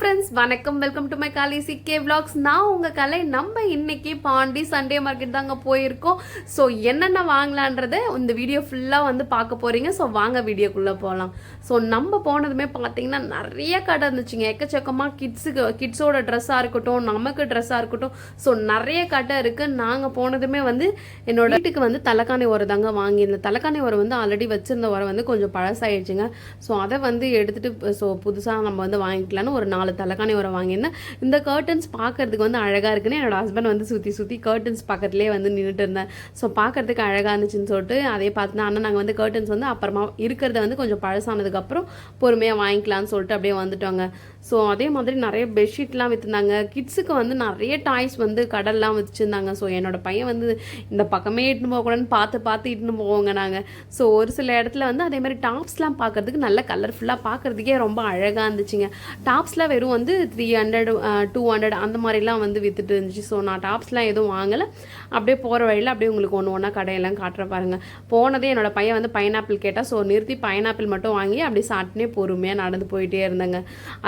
Friends வணக்கம். Welcome to my காலி சிக்கே vlogs. நான் உங்கள் கலை. நம்ம இன்னைக்கு பாண்டி சண்டே மார்க்கெட் தாங்க போயிருக்கோம். ஸோ என்னென்ன வாங்கலான்றதை இந்த வீடியோ ஃபுல்லாக வந்து பார்க்க போகிறீங்க ஸோ வாங்க வீடியோக்குள்ளே போகலாம் ஸோ நம்ம போனதுமே பார்த்தீங்கன்னா நிறைய கடை இருந்துச்சுங்க. எக்கச்சக்கமாக கிட்ஸுக்கு கிட்ஸோட ட்ரெஸ்ஸாக இருக்கட்டும் நமக்கு ட்ரெஸ்ஸாக இருக்கட்டும். ஸோ நிறைய கடை இருக்குது நாங்கள் போனதுமே வந்து என்னோட வீட்டுக்கு வந்து தலைக்காணி உரம் தாங்க வாங்கியிருந்தேன். தலைக்காணி உரம் வந்து ஆல்ரெடி வச்சுருந்த உரம் வந்து கொஞ்சம் பழசாயிடுச்சுங்க. ஸோ அதை வந்து எடுத்துகிட்டு ஸோ புதுசாக நம்ம வந்து வாங்கிக்கலான்னு ஒரு நாலு தலைக்காணி உரம் வாங்கியிருந்தேன். இந்த கர்டன்ஸ் பார்க்கறதுக்கு வந்து அழகாக இருக்குன்னு என்னோட ஹஸ்பண்ட் வந்து சுற்றி சுற்றி கர்டன்ஸ் பக்கத்துலேயே வந்து நின்றுட்டு இருந்தேன் ஸோ பார்க்கறதுக்கு அழகாக இருந்துச்சுன்னு சொல்லிட்டு அதே பார்த்து ஆனால் நாங்கள் வந்து கர்டன்ஸ் வந்து அப்புறமா இருக்கிறத வந்து கொஞ்சம் பழசானதுக்கப்புறம் பொறுமையாக வாங்கிக்கலாம்னு சொல்லிட்டு அப்படியே வந்துட்டோங்க. ஸோ அதே மாதிரி நிறைய பெட்ஷீட்லாம் விற்றுந்தாங்க கிட்ஸுக்கு வந்து நிறைய டாய்ஸ் வந்து கடல்லாம் வச்சுருந்தாங்க. ஸோ என்னோட பையன் வந்து இந்த பக்கமே இட்டுன்னு போகக்கூடாதுன்னு பார்த்து பார்த்து இட்டுன்னு போவோங்க நாங்கள் ஸோ ஒரு சில இடத்துல வந்து அதே மாதிரி டாப்ஸ்லாம் பார்க்கறதுக்கு நல்ல கலர்ஃபுல்லாக பார்க்கறதுக்கே ரொம்ப அழகாக இருந்துச்சுங்க. டாப்ஸ்லாம் வெறும் வந்து த்ரீ ஹண்ட்ரட் டூ ஹண்ட்ரட் அந்த மாதிரிலாம் வந்து வித்துட்டு இருந்துச்சு. ஸோ நான் டாப்ஸ்லாம் எதுவும் வாங்கலை. அப்படியே போகிற வழியில் அப்படியே உங்களுக்கு ஒன்று ஒன்றா கடையெல்லாம் காட்டுற பாருங்க. போனதே என்னோடய பையன் வந்து பைனாப்பிள் கேட்டால் ஸோ நிறுத்தி பைனாப்பிள் மட்டும் வாங்கி அப்படியே சாப்பிட்டுனே பொறுமையாக நடந்து போயிட்டே இருந்தேங்க.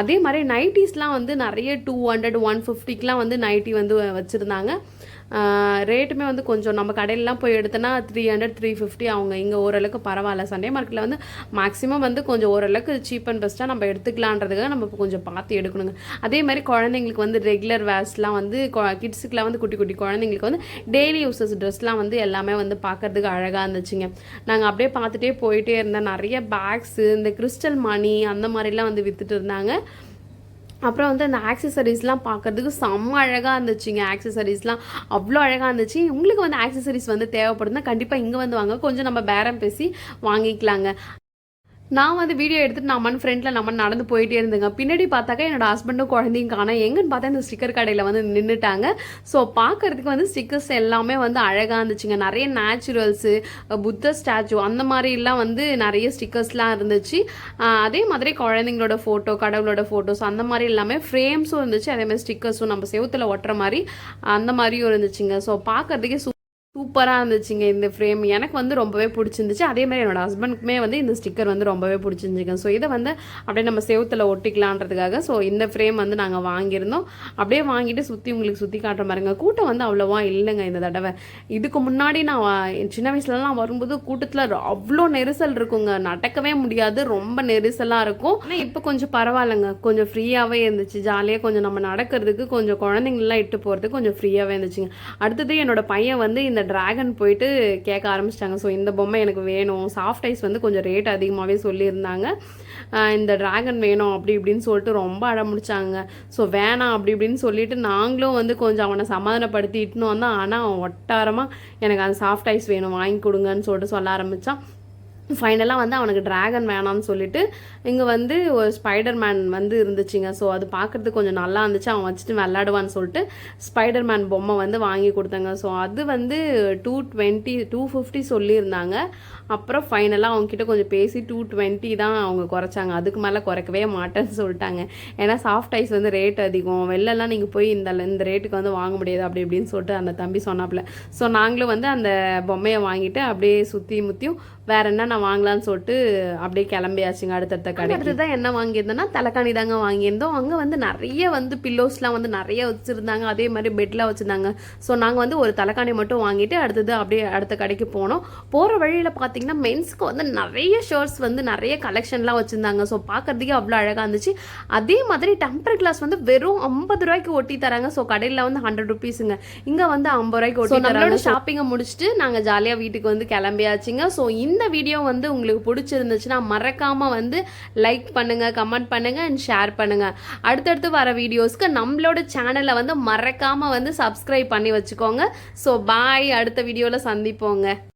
அதே மாதிரி நைட்டிஸ்லாம் வந்து நிறைய டூ ஹண்ட்ரட் ஒன் ஃபிஃப்டிக்கெலாம் வந்து நைட்டி வந்து வச்சுருந்தாங்க. ரேட்டுமே வந்து கொஞ்சம் நம்ம கடையிலலாம் போய் எடுத்தோன்னா த்ரீ ஹண்ட்ரட் த்ரீ ஃபிஃப்டி அவங்க. இங்கே ஓரளவுக்கு பரவாயில்ல. சண்டே மார்க்கெட்டில் வந்து மேக்ஸிமம் வந்து கொஞ்சம் ஓரளவுக்கு சீப் அண்ட் பெஸ்ட்டாக நம்ம எடுத்துக்கலான்றதுக்காக நம்ம கொஞ்சம் பார்த்து எடுக்கணுங்க. அதே மாதிரி குழந்தைங்களுக்கு வந்து ரெகுலர் வேர்ஸ்லாம் வந்து கிட்ஸுக்குலாம் வந்து குட்டி குட்டி குழந்தைங்களுக்கு வந்து டெய்லி யூசஸ் ட்ரெஸ்லாம் வந்து எல்லாமே வந்து பார்க்கறதுக்கு அழகாக இருந்துச்சுங்க. நாங்கள் அப்படியே பார்த்துட்டே போயிட்டே இருந்தோம். நிறைய பேக்ஸு இந்த கிறிஸ்டல் மணி அந்த மாதிரிலாம் வந்து விற்றுட்டு இருந்தாங்க. அப்புறம் வந்து அந்த ஆக்சசரிஸ்லாம் பார்க்கறதுக்கு செம்ம அழகாக இருந்துச்சுங்க. ஆக்சசரிஸ்லாம் அவ்வளோ அழகாக இருந்துச்சு. உங்களுக்கு வந்து ஆக்சசரிஸ் வந்து தேவைப்படுதுன்னா கண்டிப்பாக இங்கே வந்து வாங்க. கொஞ்சம் நம்ம பேரம் பேசி வாங்கிக்கலாங்க. நான் வந்து வீடியோ எடுத்துட்டு நம்ம ஃப்ரெண்டில் நம்ம நடந்து போயிட்டே இருந்தேங்க. பின்னாடி பார்த்தாக்கா என்னோட ஹஸ்பண்டும் குழந்தையும் காணோம். எங்கன்னு பார்த்தா இந்த ஸ்டிக்கர் கடையில் வந்து நின்றுட்டாங்க ஸோ பார்க்கறதுக்கு வந்து ஸ்டிக்கர்ஸ் எல்லாமே வந்து அழகாக இருந்துச்சுங்க. நிறைய நேச்சுரல்ஸு புத்த ஸ்டாச்சு அந்த மாதிரிலாம் வந்து நிறைய ஸ்டிக்கர்ஸ்லாம் இருந்துச்சு. அதே மாதிரி குழந்தைங்களோட ஃபோட்டோ கடவுளோட ஃபோட்டோஸ் அந்த மாதிரி எல்லாமே ஃப்ரேம்ஸும் இருந்துச்சு. அதே மாதிரி ஸ்டிக்கர்ஸும் நம்ம செவுத்துல ஒட்டுற மாதிரி அந்த மாதிரியும் இருந்துச்சுங்க. ஸோ பார்க்கறதுக்கே சூப்பராக இருந்துச்சுங்க இந்த ஃப்ரேம் எனக்கு வந்து ரொம்பவே பிடிச்சிருந்துச்சு. அதே மாதிரி என்னோட ஹஸ்பண்ட்க்குமே வந்து இந்த ஸ்டிக்கர் வந்து ரொம்பவே பிடிச்சிருந்துச்சுங்க. ஸோ இதை வந்து அப்படியே நம்ம செவத்தில் ஒட்டிக்கலான்றதுக்காக ஸோ இந்த ஃப்ரேம் வந்து நாங்கள் வாங்கியிருந்தோம். அப்படியே வாங்கிட்டு சுற்றி உங்களுக்கு சுற்றி காட்டுற மாதிரிங்க. கூட்டம் வந்து அவ்வளோவா இல்லைங்க இந்த தடவை. இதுக்கு முன்னாடி நான் சின்ன வயசுலலாம் வரும்போது கூட்டத்தில் அவ்வளோ நெரிசல் இருக்குங்க. நடக்கவே முடியாது. ரொம்ப நெரிசலாக இருக்கும். ஆனால் இப்போ கொஞ்சம் பரவாயில்லைங்க. கொஞ்சம் ஃப்ரீயாகவே இருந்துச்சு. ஜாலியாக கொஞ்சம் நம்ம நடக்கிறதுக்கு கொஞ்சம் குழந்தைங்களெலாம் இட்டு போகிறதுக்கு கொஞ்சம் ஃப்ரீயாகவே இருந்துச்சுங்க. அடுத்தது என்னோட பையன் வந்து இந்த டிராகன் போயிட்டு கேட்க ஆரம்பிச்சிட்டாங்க. ஸோ இந்த பொம்மை எனக்கு வேணும். சாஃப்ட் ஐஸ் வந்து கொஞ்சம் ரேட் அதிகமாகவே சொல்லியிருந்தாங்க. இந்த டிராகன் வேணும் அப்படி இப்படின்னு சொல்லிட்டு ரொம்ப அடம் ஸோ வேணாம் அப்படி இப்படின்னு சொல்லிட்டு நாங்களும் வந்து கொஞ்சம் அவனை சமாதானப்படுத்தி இட்டுன்னு வந்தோம் ஆனால் அவன் ஒட்டாரமாக எனக்கு அந்த சாஃப்ட் ஐஸ் வேணும் வாங்கி கொடுங்கன்னு சொல்லிட்டு சொல்ல ஆரம்பித்தான் ஃபைனலாக வந்து அவனுக்கு டிராகன் வேணாம்னு சொல்லிட்டு இங்கே வந்து ஒரு ஸ்பைடர் மேன் வந்து இருந்துச்சுங்க. ஸோ அது பார்க்குறதுக்கு கொஞ்சம் நல்லா இருந்துச்சு. அவன் வச்சுட்டு விளாடுவான்னு சொல்லிட்டு ஸ்பைடர் மேன் பொம்மை வந்து வாங்கி கொடுத்தாங்க. ஸோ அது வந்து டூ டுவெண்ட்டி டூ ஃபிஃப்டி சொல்லியிருந்தாங்க. அப்புறம் ஃபைனலாக அவங்கக்கிட்ட கொஞ்சம் பேசி டூ டுவெண்ட்டி தான் அவங்க குறைச்சாங்க. அதுக்கு மேலே குறைக்கவே மாட்டேன்னு சொல்லிட்டாங்க. ஏன்னா சாஃப்ட் ஐஸ் வந்து ரேட் அதிகம். வெளிலலாம் நீங்கள் போய் இந்த இந்த ரேட்டுக்கு வந்து வாங்க முடியாது அப்படி இப்படின்னு சொல்லிட்டு அந்த தம்பி சொன்னாப்புல. ஸோ நாங்களும் வந்து அந்த பொம்மையை வாங்கிட்டு அப்படியே சுற்றி முற்றியும் வேற என்ன நான் வாங்கலாம்னு சொல்லிட்டு அப்படியே கிளம்பியாச்சுங்க அடுத்தடுத்த கடை அடுத்து தான் என்ன வாங்கியிருந்தோன்னா தலைக்காணி தாங்க வாங்கியிருந்தோம். அங்கே வந்து நிறைய வந்து பில்லோஸ்லாம் வந்து நிறைய வச்சுருந்தாங்க. அதே மாதிரி பெட்லாம் வச்சுருந்தாங்க. ஸோ நாங்கள் வந்து ஒரு தலைக்காணி மட்டும் வாங்கிட்டு அடுத்தது அப்படியே அடுத்த கடைக்கு போனோம். போகிற வழியில் பார்த்தீங்கன்னா மென்ஸ்க்கு வந்து நிறைய ஷர்ட்ஸ் வந்து நிறைய கலெக்ஷன்லாம் வச்சுருந்தாங்க. ஸோ பார்க்கறதுக்கே அவ்வளோ அழகாக இருந்துச்சு. அதே மாதிரி டெம்பர் கிளாஸ் வந்து வெறும் ஐம்பது ரூபாய்க்கு ஒட்டி தராங்க. ஸோ கடையில் வந்து ஹண்ட்ரட் ருபீஸுங்க இங்கே வந்து ஐம்பது ரூபாய்க்கு ஒட்டி தராங்க. ஷாப்பிங்கை முடிச்சுட்டு நாங்கள் ஜாலியாக வீட்டுக்கு வந்து கிளம்பியாச்சுங்க. ஸோ இந்த இந்த வீடியோ வந்து உங்களுக்கு பிடிச்சிருந்துச்சுன்னா மறக்காமல் வந்து லைக் பண்ணுங்கள் கமெண்ட் பண்ணுங்கள் அண்ட் ஷேர் பண்ணுங்கள் அடுத்தடுத்து வர வீடியோஸ்க்கு நம்மளோட சேனலை வந்து மறக்காமல் வந்து சப்ஸ்கிரைப் பண்ணி வச்சுக்கோங்க. ஸோ பாய் அடுத்த வீடியோவில் சந்திப்போங்க.